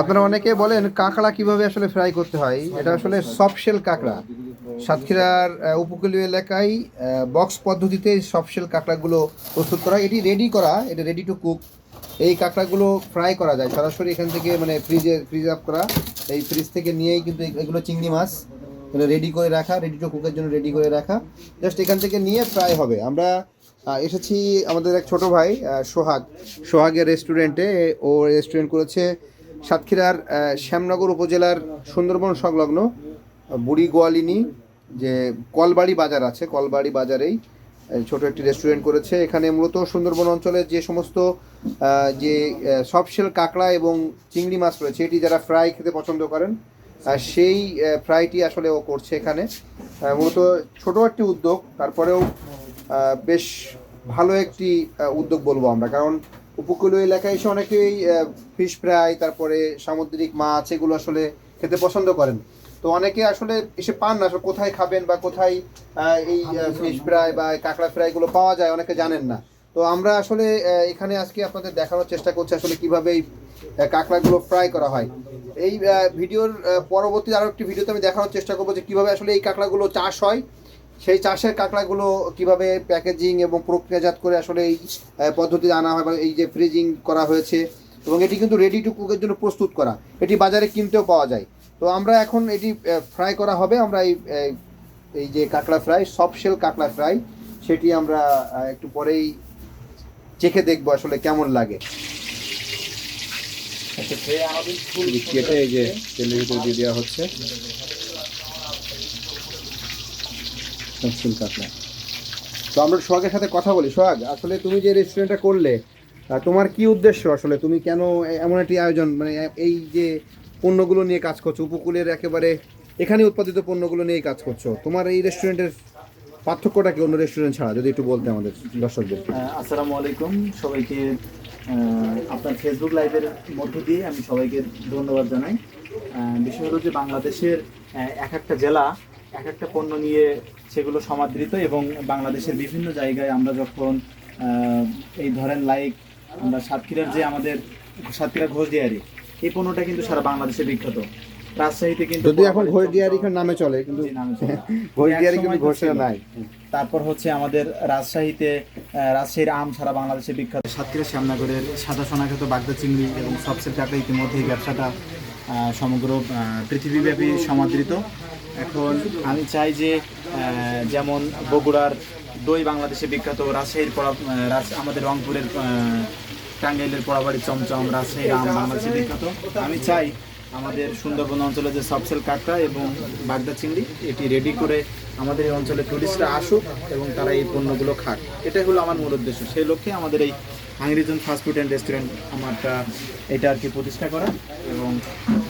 আপনারা অনেকে বলেন কাঁকড়া কীভাবে আসলে ফ্রাই করতে হয়? এটা আসলে সফট শেল কাঁকড়া। সাতক্ষীরার উপকূলীয় এলাকায় বক্স পদ্ধতিতে সফট শেল কাঁকড়াগুলো প্রস্তুত করা এটি রেডি করা, এটা রেডি টু কুক এই কাঁকড়াগুলো ফ্রাই করা যায়। সরাসরি এখান থেকে মানে ফ্রিজে ফ্রিজ আপ করা। এই ফ্রিজ থেকে নিয়েই কিন্তু এগুলো চিংড়ি মাছ। রেডি করে রাখা রেডি টু কুকের জন্য রেডি করে রাখা। জাস্ট এখান থেকে নিয়ে ফ্রাই হবে। আমরা এসেছি আমাদের এক ছোট ভাই সোহাগ। সোহাগের রেস্টুরেন্টে ও রেস্টুরেন্ট করেছে সাতক্ষীরার শ্যামনগর উপজেলার সুন্দরবন সংলগ্ন বুড়ি গোয়ালিনী যে কলবাড়ি বাজার আছে, কলবাড়ি বাজারেই ছোট একটি রেস্টুরেন্ট করেছে। এখানে মূলত সুন্দরবন অঞ্চলে যে সমস্ত যে সফশেল কাঁকড়া এবং চিংড়ি মাছ রয়েছে, এটি যারা ফ্রাই খেতে পছন্দ করেন সেই ফ্রাইটি আসলে ও করছে এখানে। মূলত ছোট একটি উদ্যোগ, তারপরেও বেশ ভালো একটি উদ্যোগ বলব আমরা। কারণ উপকূলীয় এলাকায় এসে অনেকেই ফিশ ফ্রাই তারপরে সামুদ্রিক মাছ এগুলো আসলে খেতে পছন্দ করেন। তো অনেকে আসলে এসে পান না আসলে কোথায় খাবেন বা কোথায় এই ফিশ ফ্রাই বা কাঁকড়া ফ্রাই ফ্রাইগুলো পাওয়া যায় অনেকে জানেন না। তো আমরা আসলে এখানে আজকে আপনাদের দেখানোর চেষ্টা করছি আসলে কীভাবে এই কাঁকড়াগুলো ফ্রাই করা হয়। এই ভিডিওর পরবর্তী আরও একটি ভিডিওতে আমি দেখানোর চেষ্টা করব যে কীভাবে আসলে এই কাঁকড়াগুলো চাষ হয়। সেই চাষের কাঁকড়াগুলো কীভাবে প্যাকেজিং এবং প্রক্রিয়াজাত করে আসলে এই পদ্ধতিতে আনা হয় বা এই যে ফ্রিজিং করা হয়েছে এবং এটি কিন্তু রেডি টু কুকের জন্য প্রস্তুত করা। এটি বাজারে কিনতেও পাওয়া যায়। তো আমরা এখন এটি ফ্রাই করা হবে। আমরা এই এই যে কাঁকড়া ফ্রাই সফট শেল কাঁকড়া ফ্রাই সেটি আমরা একটু পরেই চেখে দেখব আসলে কেমন লাগে। কেটে এই যে তেলের ভিতরে দিয়ে দেওয়া হচ্ছে। তো আমরা সোহাগের সাথে কথা বলি। সোহাগ, আসলে তুমি যে রেস্টুরেন্টটা করলে তোমার কি উদ্দেশ্য আসলে? তুমি কেন এমন একটি আয়োজন মানে এই যে পণ্যগুলো নিয়ে কাজ করছ, উপকূলের একেবারে এখানে উৎপাদিত পণ্যগুলো নিয়ে কাজ করছ, তোমার এই রেস্টুরেন্টের পার্থক্যটা কি অন্য রেস্টুরেন্ট ছাড়া? যদি একটু বলতে আমাদের দর্শকদের। আসসালামু আলাইকুম। সবাইকে আপনার ফেসবুক লাইভের মধ্য দিয়ে আমি সবাইকে ধন্যবাদ জানাই। হলো যে বাংলাদেশের এক একটা জেলা এক একটা পণ্য নিয়ে সেগুলো সমাদৃত এবং বাংলাদেশের বিভিন্ন জায়গায় আমরা যখন এই ধরেন লাইক আমরা সাতক্ষীরার যে আমাদের সাতক্ষীরা ঘোষ ডিয়ারি এই পণ্যটা কিন্তু সারা বাংলাদেশে বিখ্যাত। রাজশাহীতে কিন্তু যদি এখন ঘোষ ডিয়ারি নামে চলে কিন্তু ঘোষ ডিয়ারি কিন্তু ঘোষের নাই। তারপর হচ্ছে আমাদের রাজশাহীতে রাজশাহীর আম সারা বাংলাদেশে বিখ্যাত। সাতক্ষীরা শ্যামনগরের সাদা সোনাখ্যাত বাগদা চিংড়ি এবং সবচেয়ে টাকা ইতিমধ্যেই ব্যবসাটা আহ, সমগ্র পৃথিবীব্যাপী সমাদৃত। এখন আমি চাই যে যেমন বগুড়ার দই বাংলাদেশে বিখ্যাত রাজশাহীর পড়া আমাদের রংপুরের টাঙ্গাইলের পড়াবাড়ি চমচম রাজশাহীর আম বাংলাদেশে বিখ্যাত। আমি চাই আমাদের সুন্দরবন অঞ্চলে যে সবসেল কাঁকড়া এবং বাগদা চিংড়ি, এটি রেডি করে আমাদের এই অঞ্চলে টুরিস্টরা আসুক এবং তারা এই পণ্যগুলো খাক। এটাই হলো আমার মূল উদ্দেশ্য। সেই লক্ষ্যে আমাদের এই হাংরিজন ফাস্ট ফুড অ্যান্ড রেস্টুরেন্ট আমারটা, এটা আর কি প্রতিষ্ঠা করা এবং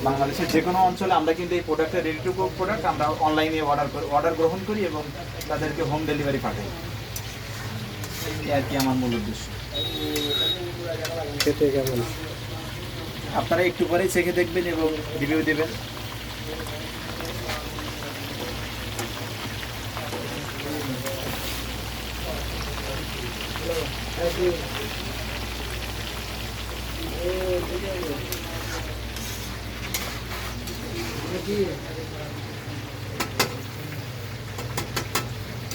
বাংলাদেশের যে কোনো অঞ্চলে আমরা কিন্তু এই প্রোডাক্টটা রেডি টু কুক প্রোডাক্ট আমরা অনলাইনে অর্ডার করি অর্ডার গ্রহণ করি এবং তাদেরকে হোম ডেলিভারি পাঠাই। এই আর কি আমার মূল উদ্দেশ্য। খেতে কেমন? আপনারা একটু পরেই চেখে দেখবেন এবং রিভিউ দেবেন।